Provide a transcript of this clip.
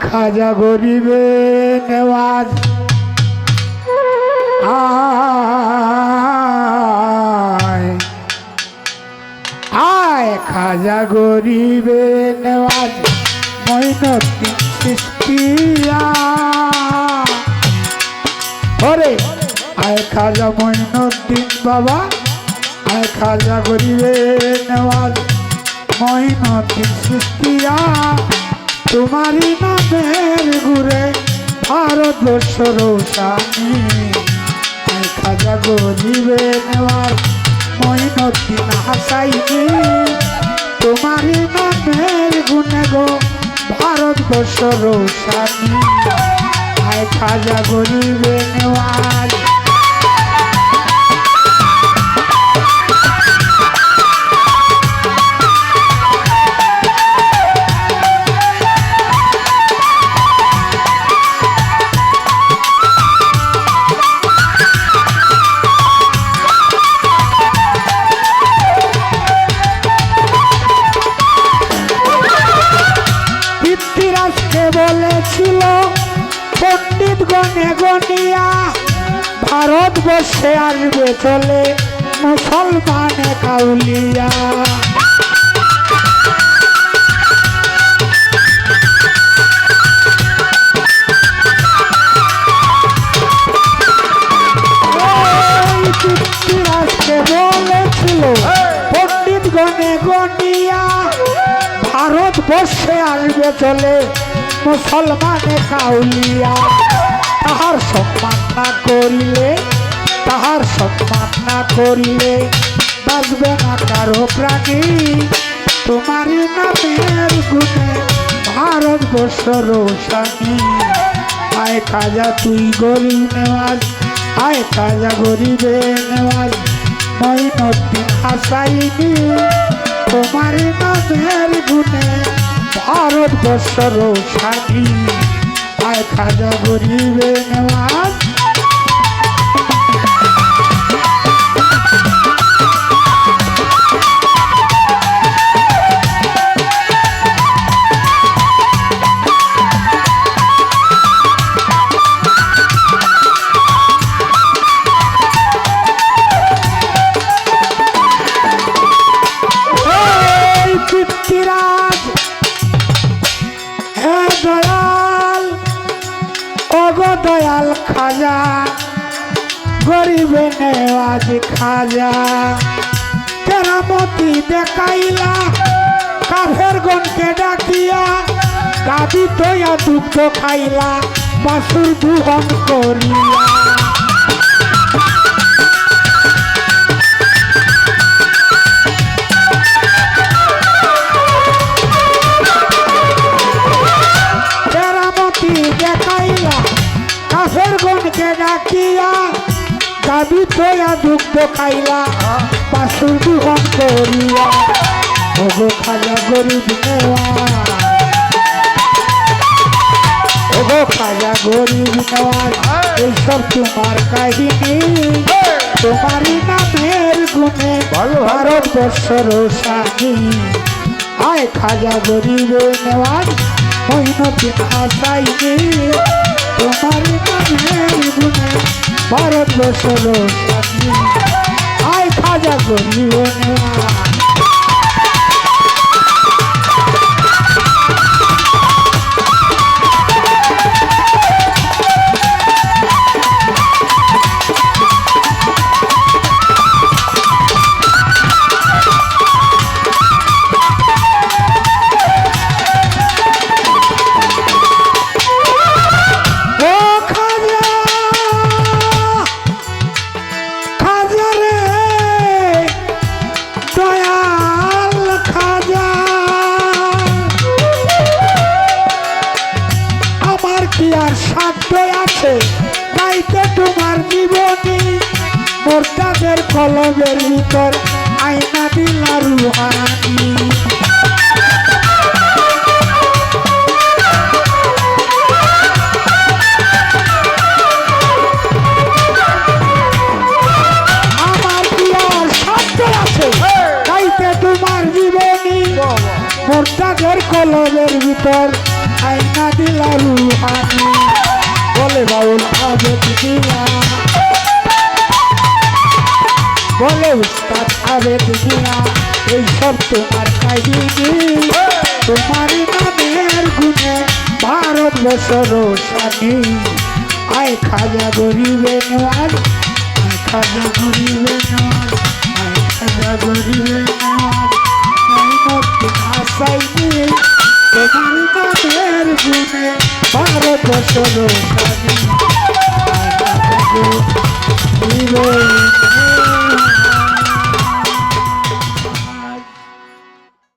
খাজা গরিবে নেওয়াজ। আয়। আয় খাজা গরিবে নেওয়াজ। মৈনতি সৃষ্টিয়া ওরে, আয় খাজা মৈনুদ্দিন বাবা। আয় খাজা গরিবে নেওয়াজ। মৈনুদ্দিন সৃষ্টিয়া তোমারই নামের ঘুরে ভারতবর্ষ আয় খাজা গরিবে নেওয়াজ মৈনুদ্দিন হাসাইনি। তোমারই নামের গুণে গো ভারতবর্ষ আয় খাজা গরিবে নেওয়াজ গণে গনিয়া ভারতবর্ষে আসবে চলে মুসলমানে কাউলিয়া। বলেছিল পণ্ডিত ভারতবর্ষে আসবে চলে মুসলমানে কাউলিয়া। তাহার সম্মান না করিলে, তাহার সম্মান না করিলে বাঁচবে না কারও প্রাণী। তোমারই নামের গুণে ভারতবর্ষ রোশানি। আয় খাজা, তুই গরিব নেওয়াজ আয় খাজা, গরিবে নেওয়াজ মঈনুদ্দিন হাসাইনি। তোমার নামের গুণে ভারতবর্ষ রোশানি। খাজা গরিবে নেওয়াজ খাজা, গরিবে নেওয়াজ খাজা। কেরামতি দেখাইলা, কাফের গনকে ডাকিয়া, গাবি তৈয়া দুঃখ খাইলা, বাসুর দুহন করিয়া। তোয়া দুগ্ধ খাইলা বাসুর দুহন করিয়া ওগো খাজা গরিব ওগো খাজা গরিব নেওয়া এইসব তোমার কাহিনী তোমারই নামের গুণে ভারতবর্ষ রোশানি। আয় খাজা গরিব নেওয়ার নেওয়াজ মহিনতিন হাসাইনি তোমারই নামের গুণে ভারতবর্ষ আয় খাজা গরিব মোর্তাদের কলমের ভিতর আয়না দিলা রুহানি। মোরতাদের কলমের ভিতর আইনা দিলা রুহানি। বলে বাউল বলে উস্তাদ আবেদ দিয়া এই সব তোমার কাহিনী। তোমার নামের গুণে ভারতবর্ষ রোশানি আয় খাজা গরিবে নেওয়ার, আয় খাজা গরিবে নেওয়ার, আয় খাজা গরিবে তোমার গুণে